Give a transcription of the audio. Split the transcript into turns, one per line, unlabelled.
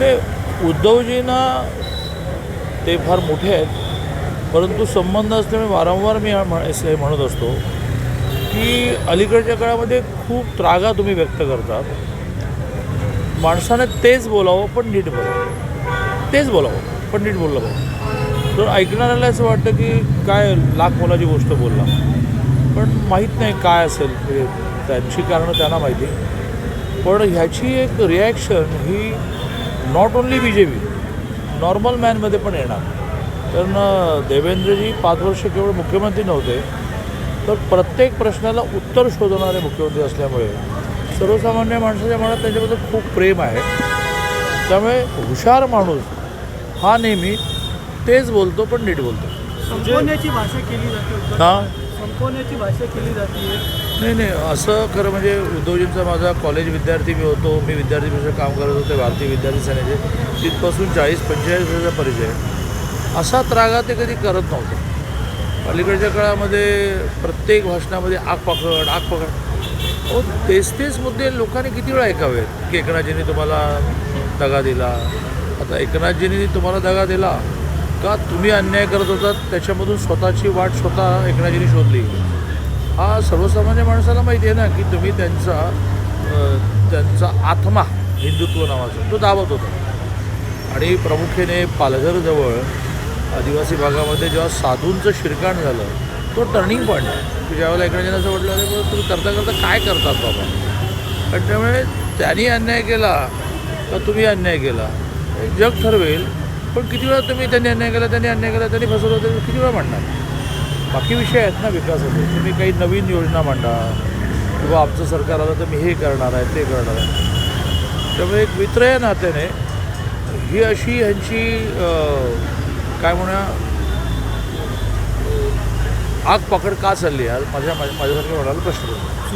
ते उद्धवजींना ते फार मोठे आहेत परंतु संबंध असल्यामुळे वारंवार मी म्हण- हे म्हणत असतो की अलीकडच्या काळामध्ये खूप त्रागा तुम्ही व्यक्त करतात. माणसाने तेच बोलावं पण नीट बोलावं. तेच बोलावं पण नीट बोललं पाहिजे. तर ऐकणाऱ्याला असं वाटतं की काय लाख मोलाची गोष्ट बोलला. पण माहीत नाही काय असेल त्यांची कारणं त्यांना माहिती. पण ह्याची एक reaction he not only B J P normal मॅनमध्ये पण येणार. कारण देवेंद्रजी पाच वर्ष केवळ मुख्यमंत्री नव्हते तर प्रत्येक प्रश्नाला उत्तर शोधणारे मुख्यमंत्री असल्यामुळे सर्वसामान्य माणसाच्या मनात त्यांच्याबद्दल खूप प्रेम आहे. त्यामुळे हुशार माणूस हा नेहमी तेच बोलतो पण नीट बोलतो.
संपवण्याची भाषा केली जाते.
हां?
संपवण्याची भाषा केली जाते.
नाही नाही असं खरं म्हणजे उद्धवजींचा माझा कॉलेज विद्यार्थी मी होतो मी विद्यार्थी परिषद काम करत होते भारतीय विद्यार्थी सेनेचे. तिथपासून चाळीस पंचेचाळीस वर्षाचा परिचय असा त्रागा ते कधी करत नव्हते. अलीकडच्या काळामध्ये प्रत्येक भाषणामध्ये आग पकड आग पकड. हो तेच तेच मुद्दे लोकांनी किती वेळा ऐकावेत. की एकनाथजींनी तुम्हाला दगा दिला. आता एकनाथजींनी तुम्हाला दगा दिला. का तुम्ही अन्याय करत होतात? त्याच्यामधून स्वतःची वाट स्वतः एकनाथजींनी शोधली. हा सर्वसामान्य माणसाला माहिती आहे ना की तुम्ही त्यांचा त्यांचा आत्मा हिंदुत्व नावाचा तो दाबत होता. आणि प्रामुख्याने पालघरजवळ आदिवासी भागामध्ये जेव्हा साधूंचं शिरकाण झालं तो टर्निंग पॉईंट आहे ज्यावेळेला एकनाथजींना असं म्हटलं अरे बरं तुम्ही करता करता काय करतात बाबा? आणि त्यामुळे त्यांनी अन्याय केला का तुम्ही अन्याय केला? जग ठरवेल पण किती वेळा तुम्ही त्यांनी अन्याय केला त्यांनी अन्याय केला त्यांनी फसवलं तर किती वेळा म्हणणार? बाकी विषय आहेत ना विकासाचे. तुम्ही काही नवीन योजना मांडा. किंवा आमचं सरकार आलं तर मी हे करणार आहे ते करणार आहे. त्यामुळे एक मित्र या नात्याने ही अशी ह्यांची काय म्हणूया आग पकड का चालली आहे माझ्या माझ्या माझ्यासारख्या म्हणाला प्रश्न